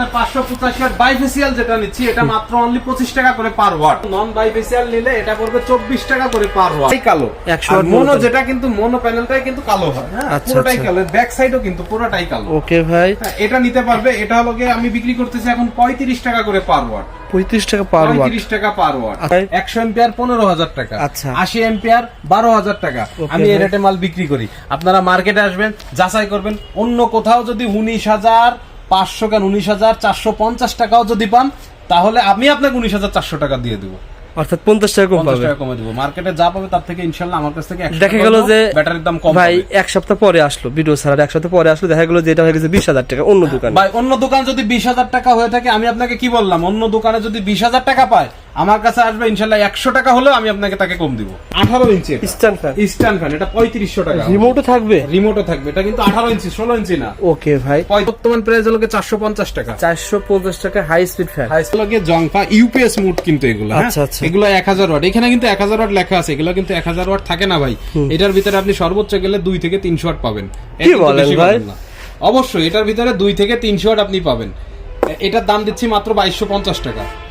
আপনার পাঁচশো পঁচাশি ওয়াট বাইফেসিয়াল যেটা নিচ্ছি এটা মাত্র অনলি পঁচিশ টাকা করে পার ওয়াট নন বাইফেসিয়াল নিলে এটা পড়বে চব্বিশ টাকা করে পার ওয়াট এই কালো। 100 watt মনো যেটা কিন্তু মনো প্যানেলটাই কিন্তু কালো হয় হ্যাঁ? আচ্ছা, পুরোটাই আচ্ছা। কালো ব্যাক সাইডও কিন্তু পুরোটাই কালো। ওকে ভাই। হ্যাঁ, এটা নিতে পারবে এটা হলো গিয়ে আমি বিক্রি করতেছি এখন পঁয়ত্রিশ টাকা করে পার ওয়াট পঁয়ত্রিশ টাকা পার ওয়াট পঁয়ত্রিশ টাকা পার ওয়াট আচ্ছা। একশো এম্পিয়ার পনেরো হাজার টাকা আচ্ছা। আশি এম্পিয়ার বারো হাজার টাকা। আমি এই রেটে মাল বিক্রি করি। আপনারা মার্কেটে আসবেন যাচাই করবেন অন্য কোথাও যদি উনিশ হাজার পাঁচশো কেন উনিশ হাজার চারশো পঞ্চাশ টাকাও যদি পান তাহলে আমি আপনাকে উনিশ হাজার চারশো টাকা দিয়ে দেবো। অর্থাৎ পঞ্চাশ টাকা কম পাবে। কমে দেবো। মার্কেটে যা পাবে তার থেকে ইনশাল্লাহ আমার কাছ থেকে দেখা গেল যে ব্যাটারির দাম কম ভাই এক সপ্তাহ পরে আসলো ভিডিও ছাড়ার এক সপ্তাহ পরে আসলো দেখা গেলো যে এটা হয়ে গেছে বিশ হাজার টাকা অন্য দোকান। ভাই অন্য দোকান যদি বিশ হাজার টাকা হয়ে থাকে আমি আপনাকে কি বললাম? অন্য দোকানে যদি বিশ হাজার টাকা পায় আমার কাছে আসবে ইনশাল্লাহ একশো টাকা হলেও আমি আপনাকে তাকে কম দিব। আঠারো inch stand fan Eastern fan এটা পঁয়ত্রিশশো টাকা। রিমোটও থাকবে? রিমোটও থাকবে এটা কিন্তু আঠারো ইঞ্চি ষোলো ইঞ্চি না। ওকে ভাই। বর্তমান প্রাইস হলো চারশো পঞ্চাশ টাকা। চারশো পঞ্চাশ টাকা হাই স্পিড ফ্যান হাই লগে জংফা ইউপিএস মুড কিন্তু এগুলো হ্যাঁ? আচ্ছা, আচ্ছা। এগুলো এক হাজার ওয়াট এখানে কিন্তু এক হাজার ওয়াট লেখা আছে এগুলো কিন্তু এক হাজার ওয়াট থাকে না ভাই। এটার ভিতরে আপনি সর্বোচ্চ গেলে দুই থেকে তিনশো ওয়াট পাবেন। কি বলেন ভাই? অবশ্যই এটার ভিতরে দুই থেকে তিনশো ওয়াট আপনি পাবেন। এটার দাম দিচ্ছি মাত্র বাইশশো পঞ্চাশ টাকা। এটা 2200 দিয়ে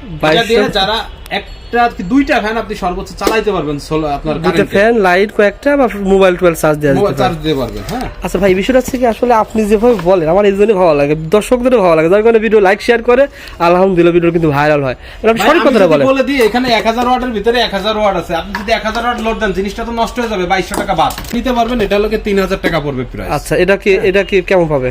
যারা একটা দুইটা ফ্যান আপনি সর্বোচ্চ চালাইতে পারবেন আপনার কারেন্টে ফ্যান লাইট কয়েকটা বা মোবাইল টোয়েল চার্জ দেওয়া চার্জ দিতে পারবেন হ্যাঁ। আচ্ছা ভাই বিষয়টা হচ্ছে কি আসলে আপনি যেভাবে বলেন আমার এই জন্য ভালো লাগে দর্শকদেরও ভালো লাগে। যার কারণে ভিডিও লাইক শেয়ার করে আলহামদুলিল্লাহ ভিডিও কিন্তু ভাইরাল হয়। আপনি সঠিক কথাটা বলেন। বলে দিই এখানে এক হাজার ওয়াটের ভিতরে এক হাজার ওয়াট আছে। আপনি যদি এক হাজার ওয়াট লোড দেন জিনিসটা তো নষ্ট হয়ে যাবে বাইশশো টাকা বাদ। নিতে পারবেন এটা লোকে তিন হাজার টাকা পড়বে আচ্ছা এটা কি এটা কি কেমন পাবে?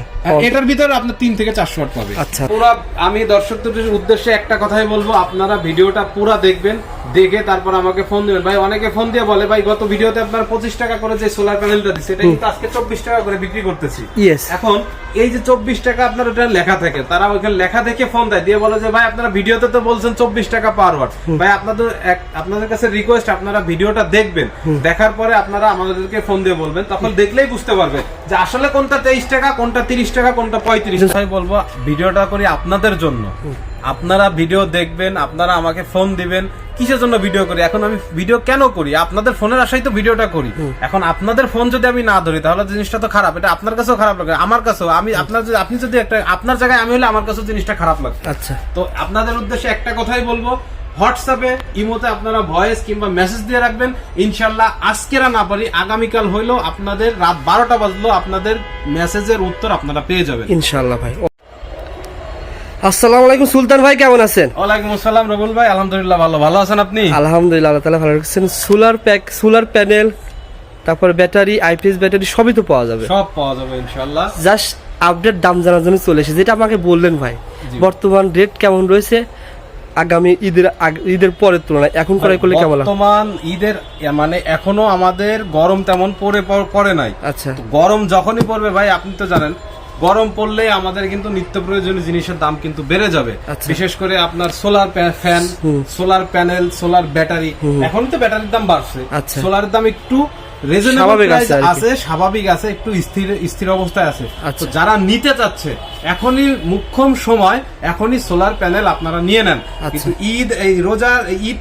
এটার ভিতরে আপনার তিন থেকে চারশো ওয়াট পাবে আচ্ছা। পুরা আমি দর্শকদের উদ্দেশ্যে একটা কথাই বলব আপনারা ভিডিওটা পুরা দেখবেন। দেখে তারপর আমাকে ফোন দিবেন। ভাই অনেকে ফোন দিয়ে বলে ভাই গত ভিডিওতে আপনার পঁচিশ টাকা করে যে সোলার প্যানেলটা দিচ্ছে এটা কিন্তু আজকে চব্বিশ টাকা করে বিক্রি করতেছি। এখন এই যে চব্বিশ টাকা আপনার ওটা লেখা থাকে তারা ওইখানে লেখা দেখে ফোন দেয় দিয়ে বলে যে ভাই আপনারা ভিডিওতে তো বলছেন চব্বিশ টাকা পার ওয়াট ভাই আপনাদের এক- আপনাদের কাছে রিকোয়েস্ট আপনারা ভিডিওটা দেখবেন। দেখার পরে আপনারা আমাদেরকে ফোন দিয়ে বলবেন তখন দেখলেই বুঝতে পারবে যে আসলে কোনটা তেইশ টাকা কোনটা তিরিশ টাকা কোনটা পঁয়ত্রিশ টাকা। বলব ভিডিওটা করি আপনাদের জন্য। আপনারা ভিডিও দেখবেন আপনারা আমাকে ফোন দিবেন কিসের জন্য ভিডিও করি? এখন আমি ভিডিও কেন করি? আপনাদের ফোনের আশাই তো ভিডিওটা করি। এখন আপনাদের ফোন যদি আমি না ধরি তাহলে জিনিসটা তো খারাপ। এটা আপনার কাছেও খারাপ লাগে। আমার কাছেও। আমি আপনার যদি আপনি যদি একটা আপনার জায়গায় আমি হলে আমার কাছেও জিনিসটা খারাপ লাগে। আচ্ছা। তো আপনাদের উদ্দেশ্যে একটা কথাই বলব। হোয়াটসঅ্যাপে ইমোতে আপনারা ভয়েস কিংবা মেসেজ দিয়ে রাখবেন। ইনশাল্লাহ আজকেরা না পারি আগামীকাল হইল আপনাদের রাত বারোটা বাজলো আপনাদের মেসেজের উত্তর আপনারা পেয়ে যাবেন। ইনশাল্লাহ ভাই। আসসালামু আলাইকুম সুলতান ভাই কেমন আছেন? ওয়ালাইকুম আসসালাম রবুল ভাই। আলহামদুলিল্লাহ ভালো। ভালো আছেন আপনি? আলহামদুলিল্লাহ আল্লাহ ভালো রাখছেন। সোলার প্যাক সোলার প্যানেল তারপর ব্যাটারি আইপিএস ব্যাটারি সবই তো পাওয়া যাবে। সব পাওয়া যাবে ইনশাল্লাহ জাস্ট আপডেট দাম জানার জন্য চলে এসেছে। যেটা আমাকে বললেন ভাই বর্তমান রেট কেমন রয়েছে? আগামী ঈদের ঈদের পরের তুলনায় এখন ক্রয় করলে কেমন বর্তমান ঈদের মানে এখনও আমাদের গরম তেমন পড়- পড়ে নাই। আচ্ছা। গরম যখনই পড়বে ভাই আপনি তো জানেন গরম পড়লে আমাদের কিন্তু নিত্য প্রয়োজনীয় জিনিসের দাম কিন্তু বেড়ে যাবে আচ্ছা। বিশেষ করে আপনার solar fan solar panel solar battery এখন তো ব্যাটারির দাম বাড়ছে আচ্ছা। সোলারের দাম একটু আছে স্বাভাবিক আছে একটু স্থির স্থির অবস্থায় আছে আচ্ছা। তো যারা নিতে চাচ্ছে এখনই মুখ্যম সময় এখনই সোলার প্যানেল আপনারা নিয়ে নেন আচ্ছা। কিন্তু ঈদ এই রোজা ঈদ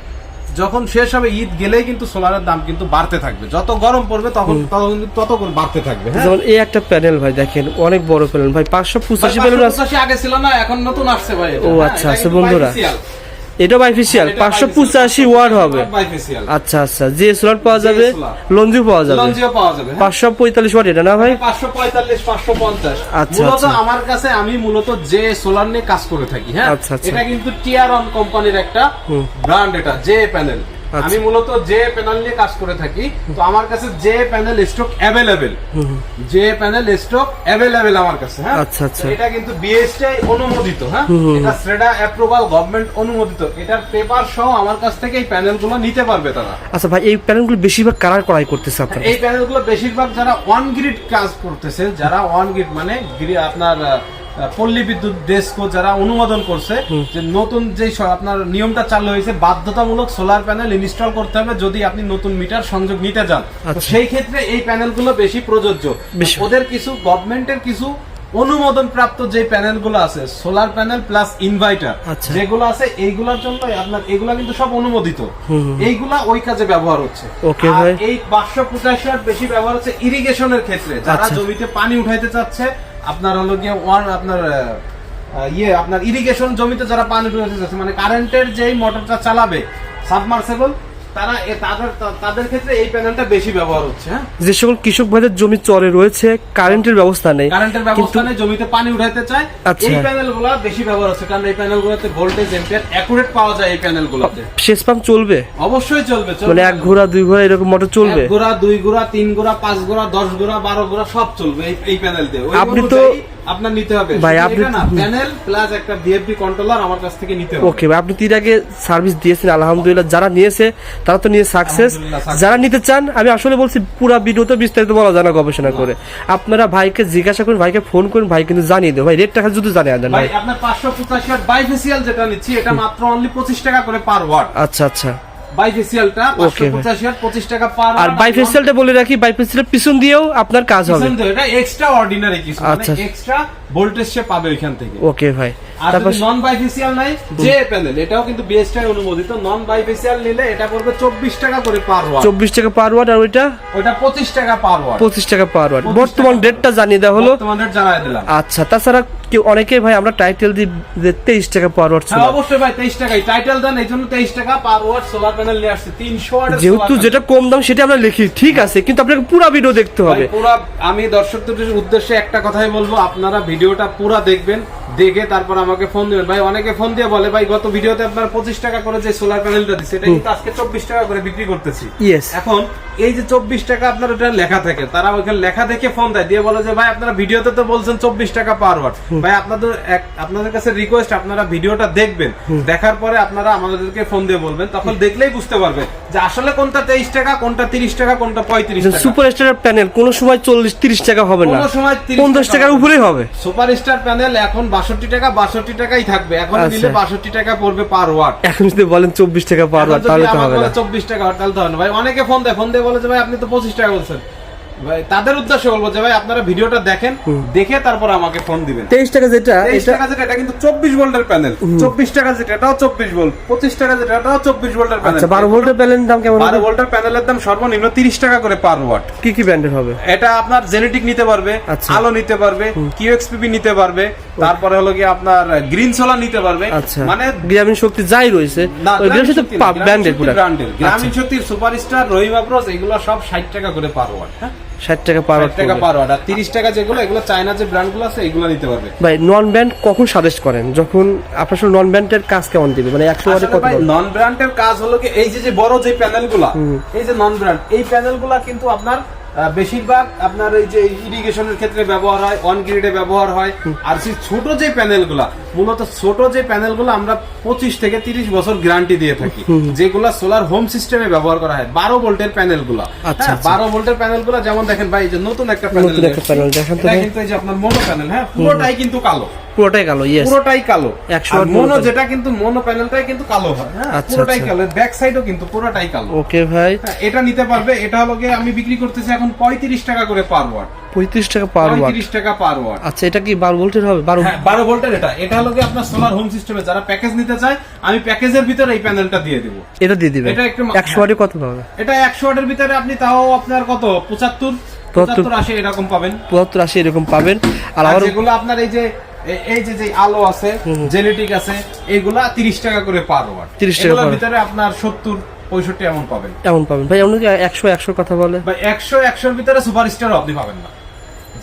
যখন শেষ হবে ঈদ গেলেই কিন্তু সোলারের দাম কিন্তু বাড়তে থাকবে। যত গরম পড়বে তখন তখন তত বাড়তে থাকবে হ্যাঁ? যেমন এই একটা প্যানেল ভাই দেখেন অনেক বড় প্যানেল। ভাই পাঁচশো পঁচাশি প্যানেল আছে। আগে ছিল না এখন নতুন আসছে ভাই ও, হ্যাঁ, আচ্ছা, আচ্ছা, বন্ধুরা। এটা বাইফিসিয়াল পাঁচশো পঁচাশি ওয়াট হবে আচ্ছা আচ্ছা যে সোলার পাওয়া যাবে। লঞ্জিও পাওয়া যাবে লঞ্জিও পাওয়া যাবে হ্যাঁ। পাঁচশো পঁয়তাল্লিশ ওয়াট এটা না ভাই 545 550 আচ্ছা, পঞ্চাশ আচ্ছা। আমার কাছে আমি মূলত যে সোলার নিয়ে কাজ করে থাকি হ্যাঁ আচ্ছা, আচ্ছা। এটা কিন্তু টিয়ার অন কোম্পানির একটা ব্র্যান্ড এটা যে প্যানেল আচ্ছা। আমি মূলত যে প্যানেল নিয়ে কাজ করে থাকি তো আমার কাছে যে প্যানেল স্টক অ্যাভেলেবেল যে প্যানেল স্টক অ্যাভেলেবেল আমার কাছে হ্যাঁ? আচ্ছা, আচ্ছা। এটা কিন্তু বিএসটিআই অনুমোদিত হ্যাঁ? এটা শ্রেডা অ্যাপ্রুভাল গভর্নমেন্ট অনুমোদিত। এটার পেপার সহ আমার কাছ থেকে এই প্যানেলগুলো নিতে পারবে তারা। আচ্ছা ভাই এই প্যানেলগুলো বেশিরভাগ কারার করাই করতেছে আপনার? এই প্যানেলগুলো বেশিরভাগ যারা অন গ্রিড কাজ করতেছে যারা অন গ্রিড মানে আপনার পল্লী বিদ্যুৎ ডেস্কো যারা অনুমোদন করছে যে নতুন যে আপনার নিয়মটা চালু হয়েছে বাধ্যতামূলক সোলার প্যানেল ইনস্টল করতে হবে যদি আপনি নতুন মিটার সংযোগ নিতে যান আচ্ছা। সেই ক্ষেত্রে এই প্যানেলগুলো বেশি প্রযোজ্য ওদের কিছু গভর্নমেন্টের কিছু অনুমোদন প্রাপ্ত যে প্যানেলগুলো আছে সোলার প্যানেল প্লাস ইনভার্টার আচ্ছা। যেগুলো আছে এইগুলোর জন্য আপনার এগুলা কিন্তু সব অনুমোদিত এইগুলা ওই কাজে ব্যবহার হচ্ছে। এই পাঁচশো পঁচাশি বেশি ব্যবহার হচ্ছে ইরিগেশনের ক্ষেত্রে যারা আচ্ছা। জমিতে পানি উঠাইতে চাচ্ছে আপনার হলো গিয়ে ওয়ান আপনার ইয়ে আপনার ইরিগেশন জমিতে যারা পানি রয়েছে মানে কারেন্টের যেই মোটরটা চালাবে সাবমার্সেবল তারা তাদের তাদের ক্ষেত্রে এই প্যানেলটা বেশি ব্যবহার হচ্ছে হ্যাঁ? যে সকল কৃষক ভাইদের জমি চরে রয়েছে কারেন্টের ব্যবস্থা নেই। কারেন্টের ব্যবস্থা নেই জমিতে পানি উঠাতে চায়। আচ্ছা। এই প্যানেলগুলো বেশি ব্যবহার হচ্ছে কারণ এই প্যানেলগুলোতে ভোল্টেজ এম্পিয়ার অ্যাকুরেট পাওয়া যায় এই প্যানেলগুলোতে। শেষ পাম্প চলবে? অবশ্যই চলবে মানে এক ঘোড়া দুই ঘোড়া এরকম মোটর চলবে? এক গোড়া দুই গোড়া তিন গোড়া পাঁচ গোড়া দশ গোড়া বারো গোড়া সব চলবে এই- প্যানেল দিয়ে। আপনি তো- আপনার নিতে হবে। ভাই, আপনি প্যানেল প্লাস একটা বিএফপি কন্ট্রোলার আমার কাছ থেকে নিতে হবে। ওকে ভাই আপনি তিন আগে সার্ভিস দিয়েছেন আলহামদুলিল্লাহ। যারা নিয়েছে তারা তো নিয়ে সাকসেস যারা নিতে চান আমি আসলে বলছি পুরা ভিডিওতে বিস্তারিত বলা যায় না গবেষণা করে। আপনারা ভাইকে জিজ্ঞাসা করুন ভাইকে ফোন করুন ভাই কিন্তু জানিয়ে দেবে। ভাই রেট টাকা যদি জানিয়ে দেন ভাই আপনার পাঁচশো পঁচাশি ওয়াট বাইফেসিয়াল যেটা নিচ্ছি এটা মাত্র অনলি পঁচিশ টাকা করে পার ওয়াট আচ্ছা আচ্ছা। বাইফেসিয়ালটা টাকা পার আর বাইফেসিয়ালটা বলে রাখি পিছন দিয়েও আপনার কাজ হবে। এটা এক্সট্রা অর্ডিনারি কিছু মানে। এক্সট্রা ভোল্টেজ সে পাবে ওইখান থেকে। ওকে ভাই। তারপর নন বাইফেসিয়াল নাই যে প্যানেল এটাও কিন্তু অনুমোদিত। নন বাইফেসিয়াল নিলে এটা পড়বে চব্বিশ টাকা করে পার ওয়াট চব্বিশ টাকা পার ওয়াট আর ওইটা? ওটা পঁচিশ টাকা পার ওয়াট পঁচিশ টাকা পার ওয়াট বর্তমান। রেটটা জানিয়ে দেওয়া হলো। জানাই দিলাম। আচ্ছা তাছাড়া কেউ অনেকে ভাই আমরা টাইটেল দিই তেইশ টাকা পার ওয়াট হ্যাঁ অবশ্যই ভাই তেইশ টাকাই। টাইটেল দেন এই জন্য তেইশ টাকা পার ওয়াট সোলার প্যানেল নিয়ে আসছে। তিনশো যেহেতু যেটা কম দাম সেটা আমরা লিখি। ঠিক আছে কিন্তু আপনাকে পুরো ভিডিও দেখতে হবে। পুরা আমি দর্শকদের উদ্দেশ্যে একটা কথাই বলব আপনারা ভিডিওটা পুরা দেখবেন দেখে তারপর আমাকে ফোন দিবেন। ভাই অনেকে ফোন দিয়ে বলে ভাই গত ভিডিওতে আপনার পঁচিশ টাকা করে যে সোলার প্যানেলটা দিচ্ছে এটা কিন্তু আজকে চব্বিশ টাকা করে বিক্রি করতেছি। এখন এই যে চব্বিশ টাকা আপনার ওটা লেখা থাকে তারা ওইখানে লেখা দেখে ফোন দেয়। দিয়ে বলে যে ভাই আপনারা ভিডিওতে তো বলছেন চব্বিশ টাকা পার ওয়াট ভাই আপনাদের এক- আপনাদের কাছে রিকোয়েস্ট আপনারা ভিডিওটা দেখবেন। দেখার পরে আপনারা আমাদেরকে ফোন দিয়ে বলবেন। তখন দেখলেই বুঝতে পারবে যে আসলে কোনটা তেইশ টাকা কোনটা তিরিশ টাকা কোনটা পঁয়ত্রিশ টাকা। সুপার স্টার প্যানেল কোনো সময় চল্লিশ তিরিশ টাকা হবে না। কোনো সময় 30 পঞ্চাশ টাকা টাকার। উপরেই হবে। সুপার স্টার প্যানেল এখন বাষট্টি টাকা বাষট্টি টাকাই থাকবে। এখন আচ্ছা। নিলে বাষট্টি টাকা পড়বে পার ওয়াট এখন যদি বলেন চব্বিশ টাকা পার ওয়াট তাহলে তো হবে না। চব্বিশ টাকা তাহলে তো হবে না। ভাই অনেকে ফোন দেয় ফোন দিয়ে বলে যে ভাই আপনি তো পঁচিশ টাকা বলছেন। ভাই তাদের উদ্দেশ্যে বলব যে ভাই আপনারা ভিডিওটা দেখেন দেখে তারপর আমাকে ফোন দিবেন। তেইশ টাকা যেটা তেইশ টাকা যেটা এটা কিন্তু চব্বিশ ভোল্টের প্যানেল চব্বিশ টাকা যেটা এটাও চব্বিশ ভোল্ট। পঁচিশ টাকা যেটা এটাও চব্বিশ ভোল্টের প্যানেল আচ্ছা বারো ভোল্টের প্যানেলের দাম কেমন বারো ভোল্টের প্যানেলের দাম সর্বনিম্ন তিরিশ টাকা করে পার ওয়াট কি কি ব্র্যান্ডের হবে? এটা আপনার জেনেটিক নিতে পারবে আচ্ছা। আলো নিতে পারবে কিউএক্সপিপি নিতে পারবে তারপরে হলো কি আপনার গ্রিন সোলার নিতে পারবে। আচ্ছা। মানে গ্রামীণ শক্তি যাই রয়েছে গ্রামীণ শক্তি শক্তির ব্র্যান্ডের গ্রামীণ সুপারস্টার রহিম আফরোজ এগুলো সব ষাট টাকা করে পার ওয়াট হ্যাঁ? ষাট টাকা পার টাকা পার আর তিরিশ টাকা যেগুলো এগুলো চায়না যে ব্র্যান্ডগুলো আছে এগুলো নিতে পারবে। ভাই নন ব্র্যান্ড কখন সাজেস্ট করেন? যখন আপনার সব নন ব্র্যান্ডের কাজ কেমন দিবে মানে একশো ওয়াটে কত? নন ব্র্যান্ডের কাজ হলো কি এই যে যে বড় যে প্যানেলগুলা এই যে নন ব্র্যান্ড এই প্যানেলগুলা কিন্তু আপনার বেশিরভাগ আপনার এই যে ইরিগেশনের ক্ষেত্রে ব্যবহার হয় অন গ্রিডে ব্যবহার হয়। আর সেই ছোট যে প্যানেলগুলা মূলত ছোট যে প্যানেলগুলো আমরা পঁচিশ থেকে তিরিশ বছর গ্যারান্টি দিয়ে থাকি যেগুলা সোলার হোম সিস্টেমে ব্যবহার করা হয়। বারো ভোল্টের প্যানেলগুলা। আচ্ছা, আচ্ছা। বারো ভোল্টের প্যানেলগুলা যেমন দেখেন ভাই যে নতুন একটা প্যানেল দেখেন। তো কিন্তু এই যে আপনার মোনো প্যানেল হ্যাঁ পুরোটাই কিন্তু কালো। পুরোটাই ইয়েস পুরোটাই কালো। 100 আর watt যেটা কিন্তু মোনো প্যানেলটাই কিন্তু কালো হয় হ্যাঁ? আচ্ছা, পুরোটাই আচ্ছা। কালো ব্যাক সাইডও কিন্তু পুরোটাই কালো। ওকে ভাই। হ্যাঁ, এটা নিতে পারবে এটা হলো গিয়ে আমি বিক্রি করতেছি এখন পঁয়ত্রিশ টাকা করে পার ওয়াট পঁয়ত্রিশ টাকা পার ওয়াট পঁয়ত্রিশ টাকা পার ওয়াট আচ্ছা এটা কি বারো ভোল্টের হবে? বারো হ্যাঁ বারো ভোল্টের এটা। এটা হলো আপনার সোলার হোম সিস্টেমে যারা প্যাকেজ নিতে চায় আমি প্যাকেজের ভিতরে এই প্যানেলটা দিয়ে দেবো। এটা দিয়ে দিবেন। এটা একটু মা- একশো ওয়াটে কত পাবে এটা একশো ওয়াটের ভিতরে আপনি তাও আপনার কত? পঁচাত্তর? পঁচাত্তর। আশি এরকম পাবেন। পঁচাত্তর আশি এরকম পাবেন। আর আবার যেগুলো আপনার এই যে এই যে যে আলো আছে জেনেটিক আছে এগুলা তিরিশ টাকা করে পার ওয়াট। 30 টাকা ভিতরে আপনার সত্তর পঁয়ষট্টি এমন পাবেন। এমন পাবেন। ভাই এমন কি একশো একশোর কথা বলে? ভাই একশো একশোর ভিতরে সুপারস্টার আপনি পাবেন না।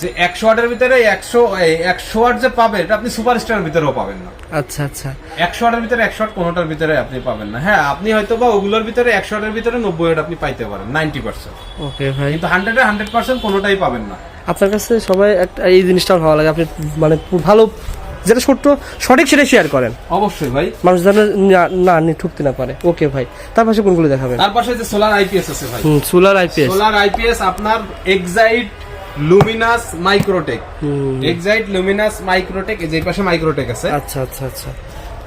যে একশো ওয়াটের ভিতরে একশো একশো ওয়াট যে পাবে এটা আপনি সুপারস্টারের ভিতরেও পাবেন না। আচ্ছা আচ্ছা। একশো ওয়াটের ভিতরে একশো ওয়াট কোনোটার ভিতরে আপনি পাবেন না। হ্যাঁ আপনি হয়তো বা ওগুলোর ভিতরে একশো ওয়াটের ভিতরে নব্বই ওয়াট আপনি পাইতে পারেন নাইনটি পার্সেন্ট। ওকে ভাই। কিন্তু হান্ড্রেডে হান্ড্রেড পার্সেন্ট কোনোটাই পাবেন না। আপনার কাছে সবাই একটা এই জিনিসটা ভালো লাগে। আপনি মানে ভালো যেটা সত্য সঠিক সেটা শেয়ার করেন। অবশ্যই ভাই। মানুষ যেন না- না ঠুকতে না পারে ওকে ভাই। তার পাশে কোনগুলো দেখাবেন? তার পাশে যে সোলার আইপিএস আছে ভাই। হুম সোলার আইপিএস সোলার আইপিএস আপনার Exide Luminous Microtek Exide Luminous Microtek এই যে পাশে মাইক্রোটেক আছে। আচ্ছা আচ্ছা আচ্ছা।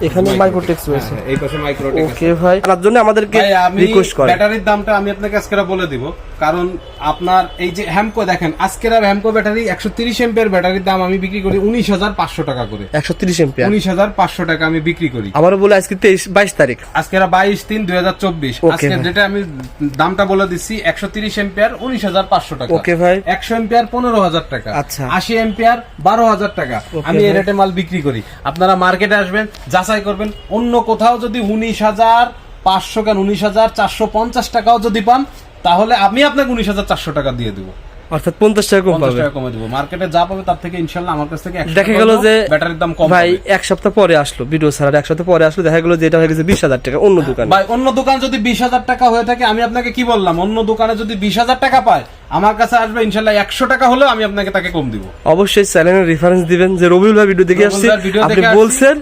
এখানে মাইক্রোটেক্স রয়েছে হ্যাঁ, এই পাশে মাইক্রোটেক ওকে ভাই। তার জন্য আমাদেরকে রিকোয়েস্ট করে ব্যাটারির দামটা আমি আপনাকে আজকে বলে দিব। কারণ আপনার এই যে হ্যামকো দেখেন আজকের হ্যামকো ব্যাটারি একশো তিরিশ এম্পের ব্যাটারির দাম আমি বিক্রি করি উনিশ হাজার পাঁচশো টাকা করে। একশো তিরিশ এম্পিয়ার উনিশ হাজার পাঁচশো টাকা আমি বিক্রি করি। আমারও বলে আজকে তেইশ বাইশ তারিখ। আজকের বাইশ তিন দুই হাজার চব্বিশ। Okay, আজকে যেটা আমি দামটা বলে দিচ্ছি একশো তিরিশ এম্পিয়ার উনিশ হাজার পাঁচশো টাকা। ওকে ভাই। একশো এম্পিয়ার পনেরো হাজার টাকা। আচ্ছা। আশি এম্পিয়ার বারো হাজার টাকা। আমি এই রেটে মাল বিক্রি করি। আপনারা মার্কেটে আসবেন যাচাই করবেন। অন্য কোথাও যদি উনিশ হাজার পাঁচশো কেন? উনিশ হাজার চারশো পঞ্চাশ টাকাও যদি পান তাহলে আমি আপনাকে উনিশ হাজার চারশো টাকা দিয়ে দেবো। অর্থাৎ পঞ্চাশ টাকা কম পাবে। কমে দেবো। মার্কেটে যা পাবে তার থেকে ইনশাল্লাহ আমার কাছ থেকে দেখা গেল যে ব্যাটারির দাম কম ভাই এক সপ্তাহ পরে আসলো ভিডিও ছাড়ার এক সপ্তাহ পরে আসলো দেখা গেল যে এটা হয়ে গেছে বিশ হাজার টাকা অন্য দোকানে। ভাই অন্য দোকান যদি বিশ হাজার টাকা হয়ে থাকে আমি আপনাকে কি বললাম? অন্য দোকানে যদি বিশ হাজার টাকা পায় আমার কাছে আসবে ইনশাল্লাহ একশো টাকা হলেও আমি আপনাকে তাকে কম দিব। অবশ্যই চ্যানেলের রেফারেন্স দিবেন যে রবিউল ভাই ভিডিও দেখে আসছি। আপনি বলছেন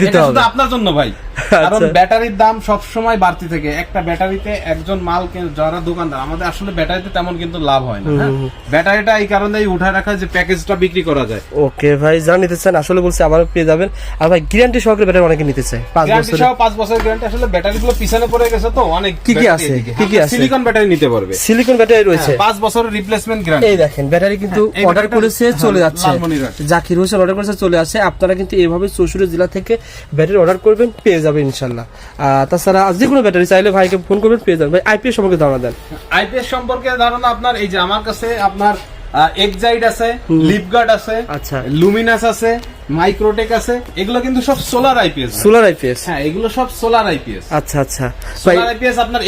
দিতে এটা হবে। শুধু আপনার জন্য ভাই। কারণ আচ্ছা। ব্যাটারির দাম সব সময় বাড়তি থাকে। একটা ব্যাটারিতে একজন মাল যারা দোকানদার আমাদের আসলে ব্যাটারিতে তেমন কিন্তু লাভ হয় না হ্যাঁ? ব্যাটারিটা এই কারণেই উঠায় রাখা যে প্যাকেজটা বিক্রি করা যায়। ওকে ভাই যারা নিতে চান আসলে বলছি আবারও পেয়ে যাবেন। আর ভাই গ্যারান্টি সহকারে ব্যাটারি অনেকে নিতে চায় পাঁচ বছর পাঁচ বছরের গ্যারান্টি আসলে ব্যাটারি গুলো পিছনে পড়ে গেছে তো অনেক কি কি আছে? কি কি আছে? সিলিকন ব্যাটারি নিতে পারবে। সিলিকন ব্যাটারি রয়েছে। হ্যাঁ, পাঁচ বছরের রিপ্লেসমেন্ট গ্যারান্টি এই দেখেন ব্যাটারি কিন্তু হ্যাঁ, অর্ডার করেছে হ্যাঁ, চলে যাচ্ছে। জাকির হোসেন অর্ডার করেছে চলে আসে। আপনারা কিন্তু এইভাবে চৌষট্টি জেলা থেকে ব্যাটারি অর্ডার করবেন পেয়ে যাবেন ইনশাল্লাহ। তাছাড়া যে কোনো ব্যাটারি চাইলে ভাইকে ফোন করবেন পেয়ে যাবেন। ভাই আইপিএস সম্পর্কে ধারণা দেন। আইপিএস সম্পর্কে ধারণা আপনার এই যে আমার কাছে আপনার এক্সাইড আছে লিপগার্ড আছে আচ্ছা। লুমিনাস আছে মাইক্রোটেক আছে এগুলো কিন্তু সব সোলার আইপিএস সোলার আইপিএস হ্যাঁ এগুলো সব সোলার আইপিএস আচ্ছা আচ্ছা। সোলার আইপিএস আপনার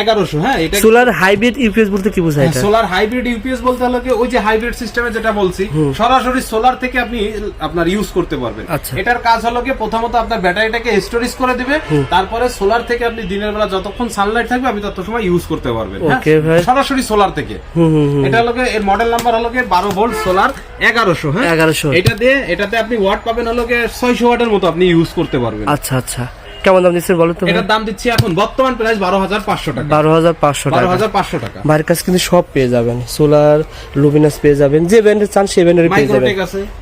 এগারোশো হ্যাঁ এটা সোলার হাইব্রিড ইউপিএস বলতে কি বোঝায় এটা? সোলার হাইব্রিড ইউপিএস বলতে হলো কি ওই যে হাইব্রিড সিস্টেমে যেটা বলছি সরাসরি সোলার থেকে আপনি আপনার ইউজ করতে পারবেন। আচ্ছা। এটার কাজ হলো কি প্রথমত আপনার ব্যাটারিটাকে স্টোরেজ করে দিবে তারপরে সোলার থেকে আপনি দিনের বেলা যতক্ষণ সানলাইট থাকবে আপনি তত সময় ইউজ করতে পারবেন হ্যাঁ? সরাসরি সোলার থেকে। এটা হলো এর মডেল নাম্বার হলো কি বারো ভোল্ট সোলার এগারোশো হ্যাঁ। 1100 এটা দিয়ে এটাতে আপনি ওয়াট পাবেন হলো ছয়শো ওয়াটের মতো আপনি ইউজ করতে পারবেন। আচ্ছা আচ্ছা। কেমন দাম দিচ্ছেন বলো তো এটার দাম দিচ্ছি এখন বর্তমান প্রাইস বারো হাজার পাঁচশো টাকা। বারো হাজার পাঁচশো টাকা। হাজার পাঁচশো টাকা। ভাইয়ের কাছে কিন্তু সব পেয়ে যাবেন। সোলার লুমিনাস পেয়ে যাবেন। যে ব্র্যান্ডের চান সেই ব্র্যান্ডের পেয়ে যাবেন।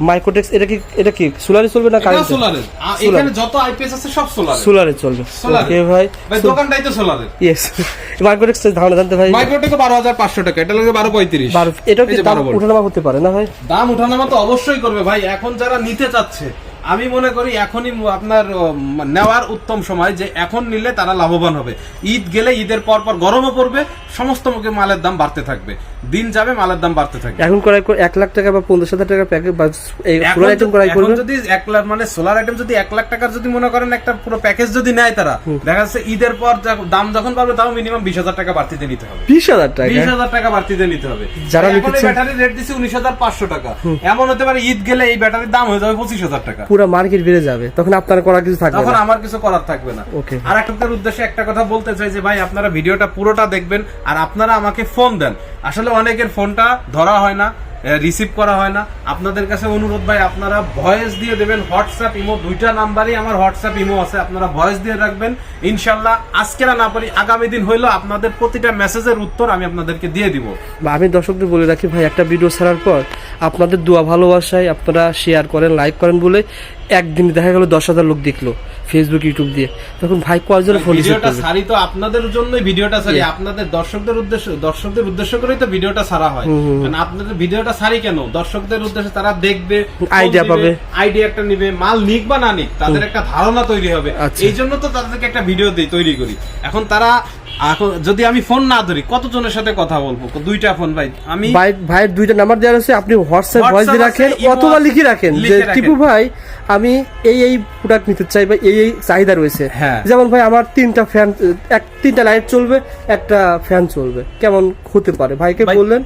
মাইক্রোটেক্স এটা কি এটা কি সোলারে চলবে না কারেন্ট সোলারের আ- এখানে যত আইপিএস আছে সব সোলার সোলারে চলবে। ওকে ভাই। ভাই দোকানটাই তো সোলারের ইয়েস মাইক্রোটেক্স ধারণা জানতে ভাই মাইক্রোটেক বারো হাজার পাঁচশো টাকা। এটা লাগে বারো পঁয়ত্রিশ। বারো এটাও কি দাম 12। উঠানামা হতে পারে না ভাই? দাম উঠানামা তো অবশ্যই করবে ভাই। এখন যারা নিতে চাচ্ছে আমি মনে করি এখনই আপনার নেওয়ার উত্তম সময় যে এখন নিলে তারা লাভবান হবে। ঈদ গেলে ঈদের পর পর গরমও পড়বে সমস্ত মুখে মালের দাম বাড়তে থাকবে। দিন যাবে মালের দাম বাড়তে থাকবে। এখন ক্রয় এক লাখ টাকা বা পঞ্চাশ হাজার টাকা প্যাকেজ বা এখন সোলার আইটেম ক্রয় করবে? যদি এক লাখ মানে সোলার আইটেম যদি এক লাখ টাকার যদি মনে করেন একটা পুরো প্যাকেজ যদি নেয় তারা দেখা যাচ্ছে ঈদের পর দাম যখন পাবে তাও মিনিমাম বিশ হাজার টাকা বাড়তিতে নিতে হবে। বিশ হাজার টাকা? বিশ হাজার টাকা বাড়তিতে নিতে হবে। যারা ব্যাটারির রেট দিচ্ছে উনিশ হাজার পাঁচশো টাকা। এমন হতে পারে ঈদ গেলে এই ব্যাটারির দাম হয়ে যাবে পঁচিশ হাজার টাকা। পুরো মার্কেট বেড়ে যাবে তখন আপনার করার কিছু থাকবে তখন আমার কিছু করার থাকবে না। ওকে। আর একটা উদ্দেশ্যে একটা কথা বলতে চাই যে ভাই আপনারা ভিডিওটা পুরোটা দেখবেন আর আপনারা আমাকে ফোন দেন। আসলে অনেকের ফোনটা ধরা হয় না রিসিভ করা হয় না। আপনাদের কাছে অনুরোধ ভাই, আপনারা ভয়েস দিয়ে দেবেন হোয়াটসঅ্যাপ ইমো দুইটা নাম্বারই আমার হোয়াটসঅ্যাপ ইমো আছে, আপনারা ভয়েস দিয়ে রাখবেন। ইনশাল্লাহ আজকে না পারি, আগামী দিন হইল আপনাদের প্রতিটা মেসেজের উত্তর আমি আপনাদেরকে দিয়ে দিব। আমি দর্শকদের বলে রাখি ভাই, একটা ভিডিও ছাড়ার পর আপনাদের দোয়া ভালোবাসায় আপনারা শেয়ার করেন লাইক করেন বলে একদিন দেখা গেল দশ হাজার লোক দেখল। ফেসবুক ইউটিউব দিয়ে। তখন ভাই কয়জন ফোন ভিডিওটা সারি তো আপনাদের জন্যই ভিডিওটা সারি। আপনাদের দর্শকদের উদ্দেশ্য দর্শকদের উদ্দেশ্য করেই তো ভিডিওটা সারা হয়। কারণ আপনাদের ভিডিওটা সারি কেন? দর্শকদের উদ্দেশ্যে তারা দেখবে আইডিয়া পাবে। আইডিয়া একটা নিবে মাল নিক বা না নিক তাদের একটা ধারণা তৈরি হবে। আচ্ছা। এই জন্য তো তাদেরকে একটা ভিডিও দিই তৈরি করি। এখন তারা এখন যদি আমি ফোন না ধরি কতজনের সাথে কথা বলব? দুইটা ফোন ভাই। আমি ভাই ভাইয়ের দুইটা নাম্বার দেওয়া আছে আপনি হোয়াটসঅ্যাপ ভয়েস দিয়ে রাখেন অথবা লিখে রাখেন। যে টিপু ভাই আমি এই এই প্রোডাক্ট নিতে চাই বা এই এই চাহিদা রয়েছে। হ্যাঁ। যেমন ভাই আমার তিনটা ফ্যান এক তিনটা লাইট চলবে একটা ফ্যান চলবে। কেমন হতে পারে? ভাইকে ভাই- বললেন?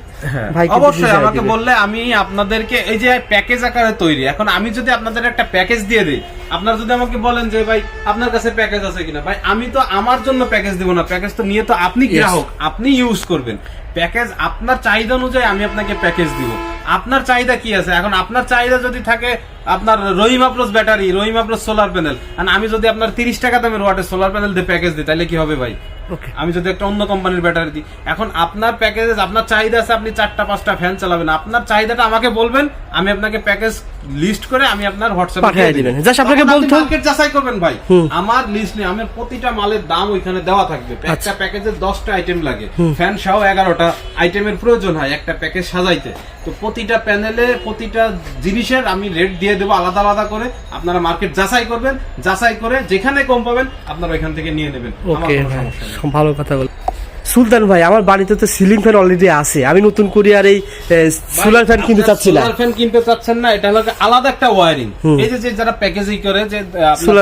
ভাই কিন্তু অবশ্যই আমাকে বললে আমি আপনাদেরকে এই যে প্যাকেজ আকারে তৈরি। এখন আমি যদি আপনাদের একটা প্যাকেজ দিয়ে দিই আপনারা যদি আমাকে বলেন যে ভাই আপনার কাছে প্যাকেজ আছে কিনা? ভাই আমি তো আমার জন্য প্যাকেজ দিব না। প্যাকেজ তো নিয়ে তো আপনি গ্রাহক আপনি ইউজ করবেন। প্যাকেজ আপনার চাহিদা অনুযায়ী আমি আপনাকে প্যাকেজ দিব। আপনার চাহিদা কি আছে? এখন আপনার চাহিদা যদি থাকে আপনার Rahim Afrooz battery Rahim Afrooz solar panel আর আমি যদি আপনার তিরিশ টাকা দামের ওয়াটের সোলার প্যানেল দিয়ে প্যাকেজ দিই তাহলে কি হবে ভাই? আমি যদি একটা অন্য কোম্পানির ব্যাটারি দিই। এখন আপনার প্যাকেজে আপনার চাহিদা আছে আপনি চারটা পাঁচটা ফ্যান চালাবেন। আপনার চাহিদাটা আমাকে বলবেন আমি আপনাকে প্যাকেজ লিস্ট করে আমি আপনার হোয়াটসঅ্যাপে পাঠিয়ে দিবেন। Just আপনাকে বলতে মার্কেট যাচাই করবেন ভাই। আমার লিস্ট নেই আমার প্রতিটা মালের দাম ওইখানে দেওয়া থাকবে। আচ্ছা। একটা প্যাকেজে দশটা আইটেম লাগে। ফ্যান সহ এগারোটা আইটেমের প্রয়োজন হয় একটা প্যাকেজ সাজাইতে। তো প্রতিটা প্যানেলে প্রতিটা জিনিসের আমি রেট দিয়ে দেবো আলাদা আলাদা করে। আপনারা মার্কেট যাচাই করবেন। যাচাই করে যেখানে কম পাবেন আপনারা ওইখান থেকে নিয়ে নেবেন। আমার ওকে কোনো সমস্যা নেই। ভালো কথা বল। সুলতান ভাই আমার বাড়িতে তো সিলিং ফ্যান অলরেডি আছে। আমি নতুন করে আর এই সোলার ফ্যান কিনতে চাচ্ছিলাম। সোলার ফ্যান কিনতে চাচ্ছেন না এটা হলো আলাদা একটা ওয়্যারিং এই যে যে যারা প্যাকেজিং করে যে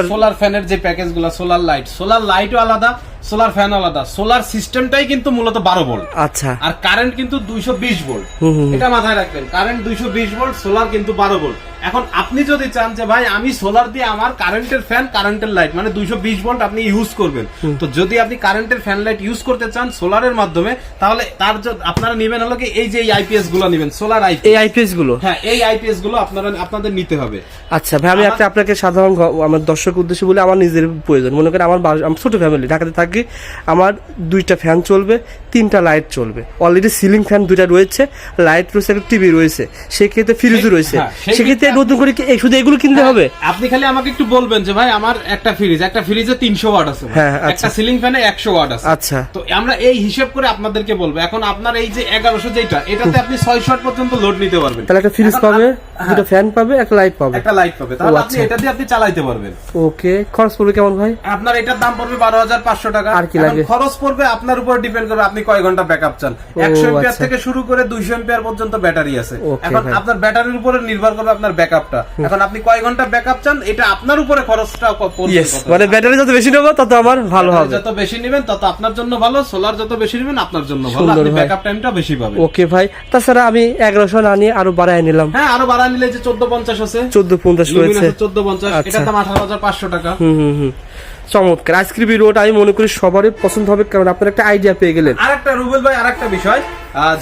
সোলার ফ্যানের যে প্যাকেজগুলো সোলার লাইট সোলার লাইটও আলাদা সোলার ফ্যান আলাদা। সোলার সিস্টেমটাই কিন্তু মূলত বারো ভোল্ট। আচ্ছা। আর কারেন্ট কিন্তু দুইশো বিশ ভোল্ট। এটা মাথায় রাখবেন কারেন্ট দুইশো বিশ ভোল্ট সোলার কিন্তু বারো ভোল্ট। এখন আপনি যদি চান যে ভাই আমি সোলার দিয়ে আমার কারেন্টের ফ্যান কারেন্টের লাইট মানে দুইশো বিশ ভোল্ট আপনি ইউজ করবেন। তো যদি আপনি কারেন্টের ফ্যান লাইট ইউজ করতে চান সোলারের মাধ্যমে তাহলে তার আপনারা নেবেন হলো কি এই যে আইপিএসগুলো নেবেন সোলার এই আইপিএস আইপিএসগুলো? হ্যাঁ এই আইপিএসগুলো আপনারা আপনাদের নিতে হবে। আচ্ছা ভাই আমি একটা আপনাকে সাধারণ আমার দর্শক উদ্দেশ্যে বলে আমার নিজের প্রয়োজন। মনে করেন আমার আমার ছোট ফ্যামিলি ঢাকাতে থাকি আমার দুইটা ফ্যান চলবে। তিনটা লাইট চলবে। অলরেডি সিলিং ফ্যান দুইটা রয়েছে লাইট রয়েছে একটা টিভি রয়েছে সেক্ষেত্রে ফ্রিজও রয়েছে। হ্যাঁ, সেক্ষেত্রে নতুন করে শুধু এগুলো কিনতে হবে? আপনি খালি আমাকে একটু বলবেন যে ভাই আমার একটা ফ্রিজ একটা ফ্রিজে তিনশো ওয়াট আছে। হ্যাঁ, আচ্ছা। একটা সিলিং ফ্যানে একশো ওয়াট আছে। আচ্ছা। তো আমরা এই হিসেব করে আপনাদেরকে বলব এখন আপনার এই যে এগারোশো যেটা এটাতে আপনি ছয় শট পর্যন্ত লোড নিতে পারবেন। তাহলে একটা ফ্রিজ পাবে হ্যাঁ, দুটো ফ্যান পাবে একটা লাইট পাবে। একটা লাইট পাবে। তাহলে আপনি আচ্ছা। এটা দিয়ে আপনি চালাইতে পারবেন। ওকে খরচ পড়বে কেমন ভাই? আপনার এটার দাম পড়বে বারো হাজার পাঁচশো টাকা। আর কি লাগে? খরচ পড়বে আপনার উপর ডিপেন্ড করবে আপনি কয় ঘণ্টা ব্যাকআপ চান? একশো এম্পিয়ার আচ্ছা। থেকে শুরু করে দুইশো এম্পিয়ার পর্যন্ত ব্যাটারি আছে। এখন আপনার ব্যাটারির উপরে নির্ভর করবে আপনার ব্যাকআপটা এখন আপনি কয় ঘণ্টা ব্যাকআপ চান? এটা আপনার উপরে খরচটা। মানে ব্যাটারি যত বেশি নেব তত আমার ভালো হবে। যত বেশি নেবেন তত আপনার জন্য ভালো সোলার যত বেশি নেবেন আপনার জন্য ভালো। আপনি। ব্যাকআপ টাইমটা বেশি পাবেন। ওকে ভাই। তাছাড়া আমি এগারোশো না নিয়ে আরও বাড়ায় নিলাম। হ্যাঁ আরও বাড়া নিলে যে চোদ্দ পঞ্চাশ আছে। চোদ্দ পঞ্চাশ রয়েছে। চোদ্দ পঞ্চাশ আচ্ছা। এটার দাম আঠারো হাজার পাঁচশো টাকা। হুম হুম হুম। চমৎকার। আইসক্রিম ভিডিওটা আমি মনে করি সবারই পছন্দ হবে, কারণ আপনার একটা আইডিয়া পেয়ে গেলেন। আর একটা রুবেল ভাই আর একটা বিষয়।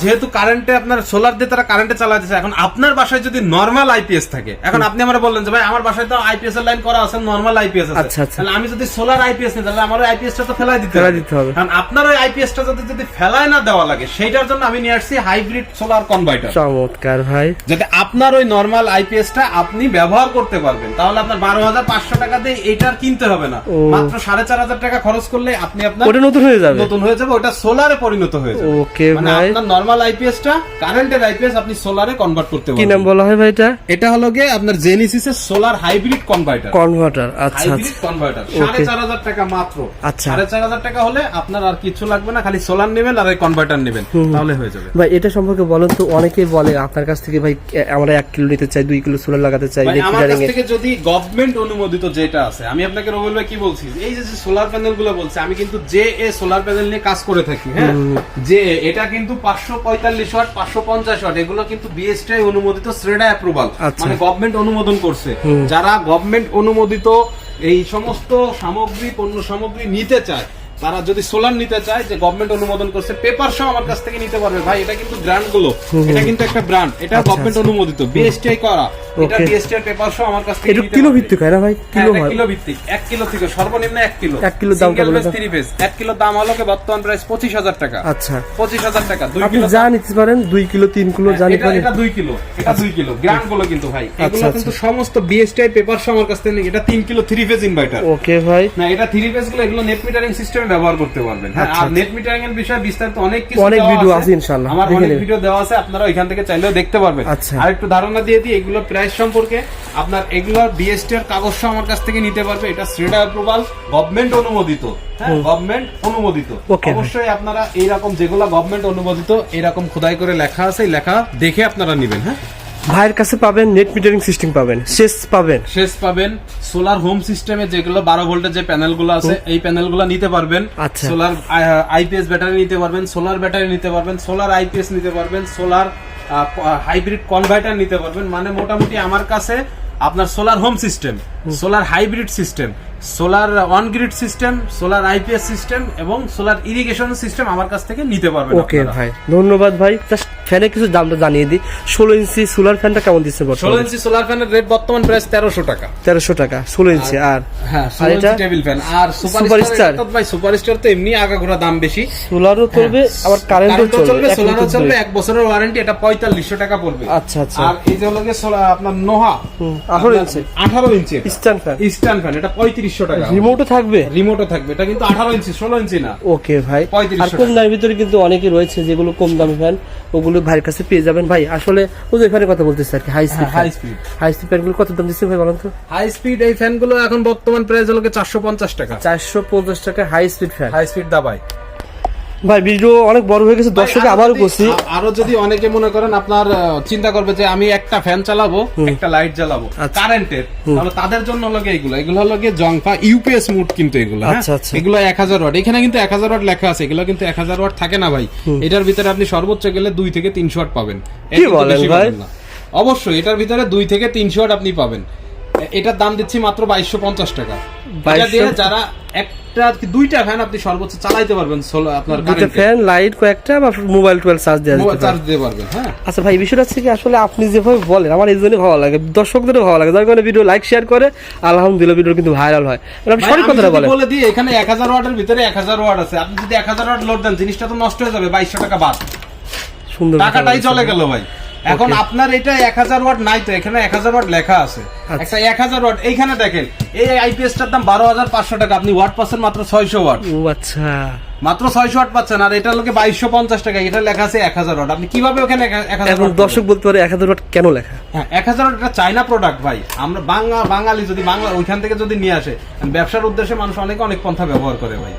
যেহেতু কারেন্টে আপনার সোলার দিয়ে তারা কারেন্টে চালাতেছে এখন আপনার বাসায় যদি নর্মাল আইপিএস থাকে এখন আপনি আমার বললেন যে ভাই আমার বাসায় তো আইপিএস এর লাইন করা আছে নর্মাল আইপিএস আছে। আচ্ছা, আচ্ছা। তাহলে আমি যদি সোলার আইপিএস নিই তাহলে আমার আইপিএস টা তো ফেলাই দিতে দিতে হবে। কারণ আপনার ওই আইপিএস টা যদি যদি ফেলায় না দেওয়া লাগে সেইটার জন্য আমি নিয়ে আসছি হাইব্রিড সোলার কনভার্টার চমৎকার ভাই। যাতে আপনার ওই নর্মাল আইপিএস টা আপনি ব্যবহার করতে পারবেন। তাহলে আপনার বারো হাজার পাঁচশো টাকা দিয়ে এটার কিনতে হবে না। মাত্র সাড়ে চার হাজার টাকা খরচ করলে আপনি আপনার ওটা নতুন হয়ে যাবে? নতুন হয়ে যাবে ওটা সোলারে পরিণত হয়ে যাবে। ওকে মানে ভাই। আপনার নরমাল আইপিএস টা কারেন্টের আইপিএস আপনি সোলারে কনভার্ট করতে কি নাম বলা হয় ভাই এটা এটা হলো গিয়ে আপনার জেনিসিস এর সোলার হাইব্রিড কনভার্টার কনভার্টার আচ্ছা। হাইব্রিড কনভার্টার সাড়ে চার হাজার টাকা মাত্র। আচ্ছা। সাড়ে চার হাজার টাকা হলে আপনার আর কিছু লাগবে না খালি সোলার নেবেন আর এই কনভার্টার নেবেন। তাহলে হয়ে যাবে। ভাই এটা সম্পর্কে বলেন তো অনেকেই বলে আপনার কাছ থেকে ভাই আমরা এক কিলো নিতে চাই দুই কিলো সোলার লাগাতে চাই আমার কাছ থেকে যদি গভর্নমেন্ট অনুমোদিত যেটা আছে আমি আপনাকে রবিল ভাই কি বলছি? এই যে সোলার প্যানেলগুলো বলছে আমি কিন্তু যে এ সোলার প্যানেল নিয়ে কাজ করে থাকি হ্যাঁ? যে এটা কিন্তু পাঁচশো পঁয়তাল্লিশ ওয়াট পাঁচশো পঞ্চাশ ওয়াট এগুলো কিন্তু বিএসটিআই অনুমোদিত শ্রেণা অ্যাপ্রুভাল আচ্ছা। মানে গভর্নমেন্ট অনুমোদন করছে যারা গভর্নমেন্ট অনুমোদিত এই সমস্ত সামগ্রী পণ্য সামগ্রী নিতে চায় তারা যদি সোলার নিতে চায় যে গভর্নমেন্ট অনুমোদন করছে পেপার সহ আমার কাছ থেকে নিতে পারবে। ভাই এটা কিন্তু ব্র্যান্ডগুলো। এটা কিন্তু একটা ব্র্যান্ড এটা গভর্নমেন্ট অনুমোদিত। বিএসটিআই করা। এটা. বিএসটিআই পেপার সহ আমার কাছ থেকে এটা কিলো ভিত্তিক হয় না ভাই? কিলো হয়? কিলো ভিত্তিক। এক কিলো থেকে সর্বনিম্ন এক কিলো। এক কিলোর দামটা Single বলে phase, দাও। three phase। দাম হলো কি বর্তমান প্রাইস পঁচিশ হাজার টাকা। আচ্ছা। পঁচিশ হাজার টাকা দুই আপনি কিলো যা নিতে পারেন দুই কিলো তিন কিলো যা নিতে পারেন। এটা দুই কিলো। এটা দুই কিলো। গ্রামগুলো কিন্তু ভাই। এগুলো আচ্ছা, কিন্তু সমস্ত বিএসটিআই পেপার সহ আমার কাছ থেকে এটা তিন kilo three phase inverter okay ভাই। না এটা থ্রি ফেজগুলো এগুলো নেট মিটারিং সিস্টেমে ব্যবহার করতে পারবেন। হ্যাঁ আচ্ছা, আর নেট মিটারিং এর বিষয়ে বিস্তারিত অনেক কিছু অনেক ভিডিও আছে। ইনশাআল্লাহ, আমার অনেক ভিডিও দেওয়া আছে আপনারা ওইখান থেকে চাইলেও দেখতে পারবেন। আচ্ছা। আর একটু ধারণা দিয়ে দিই এগুলোর প্রাইস সম্পর্কে। আপনার বিএসটি এর কাগজ আমার কাছ থেকে নিতে পারবে। এটা শ্রেডা অ্যাপ্রুভাল গভর্নমেন্ট অনুমোদিত। হ্যাঁ গভর্নমেন্ট অনুমোদিত। Okay, অবশ্যই আপনারা এইরকম যেগুলো গভর্নমেন্ট অনুমোদিত এরকম খোদাই করে লেখা আছে লেখা দেখে আপনারা নেবেন হ্যাঁ? ভাইয়ের কাছে পাবেন নেট মিটারিং সিস্টেম পাবেন শেষ পাবেন। শেষ পাবেন সোলার হোম সিস্টেমে যেগুলো বারো ভোল্টের যে প্যানেলগুলো আছে এই প্যানেলগুলো নিতে পারবেন। সোলার আইপিএস ব্যাটারি নিতে পারবেন সোলার ব্যাটারি নিতে পারবেন সোলার আইপিএস নিতে পারবেন সোলার হাইব্রিড কনভার্টার নিতে পারবেন। মানে মোটামুটি আমার কাছে আপনার solar home system solar hybrid system solar on grid system solar IPS system এবং সোলার ইরিগেশন সিস্টেম আমার কাছ থেকে নিতে পারবেন ওকে ভাই ধন্যবাদ ভাই। জাস্ট ফ্যানের কিছু দামটা জানিয়ে দিই। ষোলো ইঞ্চি সোলার ফ্যানটা কেমন দিচ্ছে ষোলো ইঞ্চি সোলার ফ্যানের রেট বর্তমান প্রাইস তেরোশো টাকা। তেরোশো টাকা ষোলো ইঞ্চি আর হ্যাঁ এটা? টেবিল ফ্যান আর Superstar? সুপারস্টার ভাই সুপারস্টার তো এমনি আগাগোড়া দাম বেশি। সোলারও চলবে আবার কারেন্টও চলবে সোলারও চলবে এক বছরের ওয়ারেন্টি এটা পঁয়তাল্লিশশো টাকা পড়বে। আচ্ছা আচ্ছা। আর এই যে হলো আপনার নোহা আঠারো ইঞ্চি। আঠারো ইঞ্চি স্ট্যান্ড ফ্যান ফ্যান এটা পঁয়ত্রিশশো টাকা। রিমোটও থাকবে? রিমোটও থাকবে এটা কিন্তু আঠারো ইঞ্চি ষোলো ইঞ্চি না। ওকে ভাই। আর কম দামের ভিতরে কিন্তু অনেকে রয়েছে যেগুলো কম দামি ফ্যান ওগুলো ভাইয়ের কাছে পেয়ে যাবেন। ভাই আসলে ও যে ফ্যানের কথা বলতেছে আর কি high speed high speed high speed ফ্যানগুলো কত দাম দিচ্ছে ভাই বলেন তো? হাই স্পিড এই ফ্যানগুলো এখন বর্তমান প্রাইস হলো চারশো পঞ্চাশ টাকা। চারশো পঞ্চাশ টাকা high speed fan high speed দাবাই ভাই ভিডিও অনেক বড় হয়ে গেছে দর্শকে আবারও যদি- আরও যদি অনেকে মনে করেন আপনার চিন্তা করবে যে আমি একটা ফ্যান চালাবো একটা লাইট জ্বালাবো আচ্ছা। কারেন্টের তাহলে তাদের জন্য হলো এগুলো। এগুলো হলো গিয়ে জংফা ইউপিএস মুড কিন্তু এগুলো হ্যাঁ? আচ্ছা, আচ্ছা। এগুলো এক হাজার ওয়াট এখানে কিন্তু এক হাজার ওয়াট লেখা আছে এগুলো কিন্তু এক হাজার ওয়াট থাকে না ভাই। এটার ভিতরে আপনি সর্বোচ্চ গেলে দুই থেকে তিনশো ওয়াট পাবেন। কি বলেন ভাই? অবশ্যই এটার ভিতরে দুই থেকে তিনশো ওয়াট আপনি পাবেন। এটার দাম দিচ্ছি মাত্র বাইশশো পঞ্চাশ টাকা। এটা 2250 দিয়ে যারা একটা কি দুইটা ফ্যান আপনি সর্বোচ্চ চালাইতে পারবেন আপনার কারেন্টে ফ্যান লাইট কয়েকটা বা মোবাইল টোয়েল চার্জ দেওয়া যেতে চার্জ দিতে পারবেন হ্যাঁ। আচ্ছা ভাই বিষয়টা হচ্ছে কি আসলে আপনি যেভাবে বলেন আমার এই জন্যই ভালো লাগে দর্শকদেরও ভালো লাগে যার কারণে ভিডিও লাইক শেয়ার করে আলহামদুলিল্লাহ ভিডিও কিন্তু ভাইরাল হয়। আপনি সঠিক আমি কথাটা বলেন। বলে দিই এখানে এক হাজার ওয়াটের ভিতরে এক হাজার ওয়াট আছে। আপনি যদি এক হাজার ওয়াট লোড দেন জিনিসটা তো নষ্ট হয়ে যাবে বাইশশো টাকা বাদ। সুন্দর টাকাটাই চলে গেল ভাই। এখন আপনার এটা এক হাজার ওয়াট নাই তো এখানে এক হাজার ওয়াট লেখা আছে। আচ্ছা। একটা এক হাজার ওয়াট এইখানে দেখেন এই আইপিএসটার দাম বারো হাজার পাঁচশো টাকা আপনি ওয়াট পাচ্ছেন মাত্র ছয়শো ওয়াট। ও আচ্ছা। মাত্র ছয়শো ওয়াট পাচ্ছেন আর এটা লোকে বাইশশো পঞ্চাশ টাকা এটা লেখা আছে এক হাজার ওয়াট। আপনি কীভাবে ওখানে এক- এখন দর্শক বলতে পারে এক হাজার ওয়াট কেন লেখা? হ্যাঁ এক হাজার এটা চাইনা প্রোডাক্ট ভাই। আমরা বাংলা বাঙালি যদি বাংলা ওইখান থেকে যদি নিয়ে আসে ব্যবসার উদ্দেশ্যে মানুষ অনেকে অনেক পন্থা ব্যবহার করে ভাই।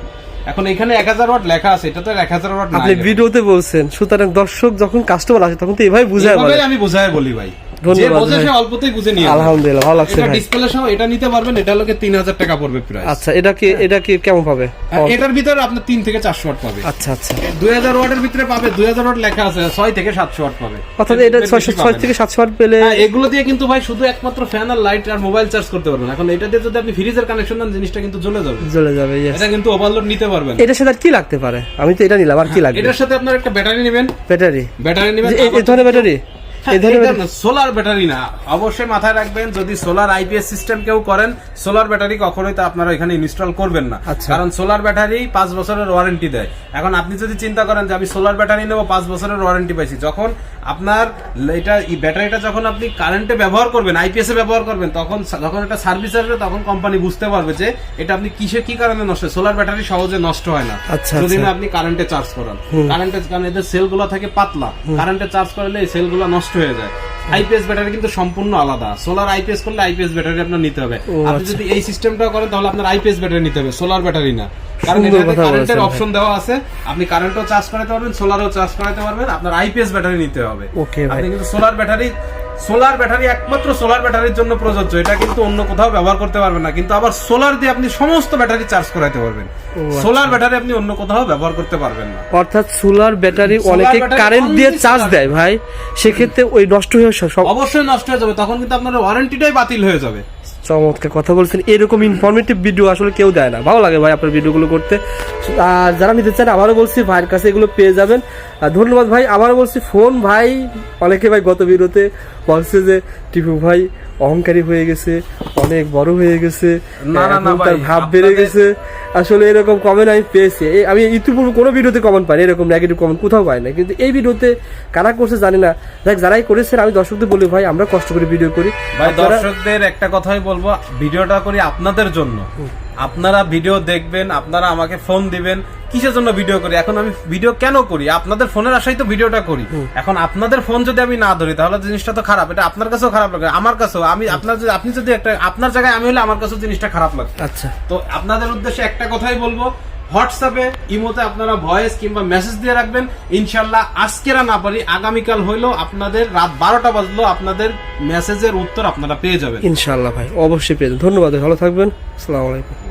এখন এখানে এক হাজার ওয়াট লেখা আছে এটা তো এক হাজার ওয়াট আপনি ভিডিওতে বলছেন সুতরাং দর্শক যখন কাস্টমার আসে তখন তো এভাবে বুঝায় আমি বুঝায় বলি ভাই। আলহামদুলিল্লাহ ভালো লাগছে এটা ডিসপ্লে সহ এটা নিতে পারবেন এটা লোকে তিন হাজার টাকা পড়বে প্রাইস আচ্ছা এটা কি এটা কি কেমন পাবে? এটার ভিতরে থেকে ওয়াট পাবে। আচ্ছা আচ্ছা। ওয়াটের ভিতরে পাবে ওয়াট লেখা আছে থেকে ওয়াট পাবে। অর্থাৎ এটা। থেকে ওয়াট পেলে হ্যাঁ, এগুলো দিয়ে কিন্তু ভাই শুধু একমাত্র ফ্যান আর লাইট আর মোবাইল চার্জ করতে পারবেন। এখন এটা দিয়ে যদি আপনি ফ্রিজের কানেকশন দেন জিনিসটা কিন্তু জ্বলে যাবে। চলে যাবে এটা কিন্তু ওভারলোড নিতে পারবেন। এটার সাথে আর কি লাগতে পারে? আমি তো এটা নিলাম আর কি লাগবে? এটার সাথে আপনার একটা ব্যাটারি নেবেন। ব্যাটারি ব্যাটারি নেবেন এই ধরনের ব্যাটারি সোলার ব্যাটারি না। অবশ্যই মাথায় রাখবেন যদি সোলার আইপিএস সিস্টেম কেউ করেন সোলার ব্যাটারি কখনোই তো আপনারা এখানে ইনস্টল করবেন না। আচ্ছা। কারণ সোলার ব্যাটারি পাঁচ বছরের ওয়ারেন্টি দেয়। এখন আপনি যদি চিন্তা করেন যে আমি সোলার ব্যাটারি নেব পাঁচ বছরের ওয়ারেন্টি পাইছি যখন আপনার এটা এই ব্যাটারিটা যখন আপনি কারেন্টে ব্যবহার করবেন আইপিএস এ ব্যবহার করবেন তখন যখন এটা সার্ভিস আসবে তখন কোম্পানি বুঝতে পারবে যে এটা আপনি কিসে কি কারণে নষ্ট সোলার ব্যাটারি সহজে নষ্ট হয় না। আচ্ছা, যদি আচ্ছা। না আপনি কারেন্টে চার্জ করান। কারেন্টে কারণ এদের সেলগুলো থাকে পাতলা। কারেন্টে চার্জ করলে এই সেলগুলো নষ্ট হয়ে যায়। আইপিএস ব্যাটারি কিন্তু সম্পূর্ণ আলাদা। সোলার আইপিএস করলে আইপিএস ব্যাটারি আপনার নিতে হবে। আপনি আচ্ছা। যদি এই সিস্টেমটা করেন তাহলে আপনার আইপিএস ব্যাটারি নিতে হবে। সোলার ব্যাটারি না। কারণ এটাতে কারেন্টের অপশন দেওয়া আছে। আপনি কারেন্টও চার্জ করাতে পারবেন সোলারও চার্জ করাতে পারবেন। আপনার আইপিএস ব্যাটারি নিতে হবে। আপনি কিন্তু সোলার ব্যাটারি সোলার ব্যাটারি একমাত্র সোলার ব্যাটারির জন্য প্রযোজ্য। এটা কিন্তু অন্য কোথাও ব্যবহার করতে পারবেন না কিন্তু আবার সোলার দিয়ে আপনি সমস্ত ব্যাটারি চার্জ করাতে পারবেন। আচ্ছা। সোলার ব্যাটারি আপনি অন্য কোথাও ব্যবহার করতে পারবেন না। অর্থাৎ সোলার ব্যাটারি অনেকে কারেন্ট দিয়ে চার্জ দেয় ভাই সেক্ষেত্রে ওই নষ্ট হয়ে সব অবশ্যই নষ্ট হয়ে যাবে তখন কিন্তু আপনার ওয়ারেন্টিটাই বাতিল হয়ে যাবে। চমৎকার কথা বলছেন এরকম ইনফরমেটিভ ভিডিও আসলে কেউ দেয় না। ভালো লাগে ভাই আপনার ভিডিওগুলো করতে। আর যারা নিতে চান আবারও বলছি ভাইয়ের কাছে এগুলো পেয়ে যাবেন। আর ধন্যবাদ ভাই আবারও বলছি ফোন ভাই অনেকে ভাই গত ভিডিওতে বলছে যে টিপু ভাই অহংকারী হয়ে গেছে অনেক বড় হয়ে গেছে তার ভাব বেড়ে গেছে। আসলে এরকম কমেন্ট আমি পেয়েছি। আমি ইতিপূর্বে কোনো ভিডিওতে কমেন্ট পাইনি এরকম নেগেটিভ কমেন্ট কোথাও পাই না কিন্তু এই ভিডিওতে কারা করছে জানি না। দেখ যারাই করেছেন আমি দর্শকদের বলি ভাই আমরা কষ্ট করে ভিডিও করি। ভাই দর্শকদের একটা কথাই বলব ভিডিওটা করি আপনাদের জন্য। আপনারা ভিডিও দেখবেন আপনারা আমাকে ফোন দিবেন কিসের জন্য ভিডিও করি? এখন আমি ভিডিও কেন করি? আপনাদের ফোনের আশাই তো ভিডিওটা করি। এখন আপনাদের ফোন যদি আমি না ধরি তাহলে জিনিসটা তো খারাপ। এটা আপনার কাছেও খারাপ লাগে। আমার কাছেও। আমি আপনার যদি আপনি যদি একটা আপনার জায়গায় আমি হলে আমার কাছেও জিনিসটা খারাপ লাগে। আচ্ছা। তো আপনাদের উদ্দেশ্যে একটা কথাই বলব। হোয়াটসঅ্যাপে ইমোতে আপনারা ভয়েস কিংবা মেসেজ দিয়ে রাখবেন। ইনশাল্লাহ আজকেরা না পারি আগামীকাল হইলেও আপনাদের রাত বারোটা বাজলো আপনাদের মেসেজের উত্তর আপনারা পেয়ে যাবেন। ইনশাল্লাহ ভাই অবশ্যই পেয়ে যাবেন। ধন্যবাদ ভালো থাকবেন। আসসালামু আলাইকুম।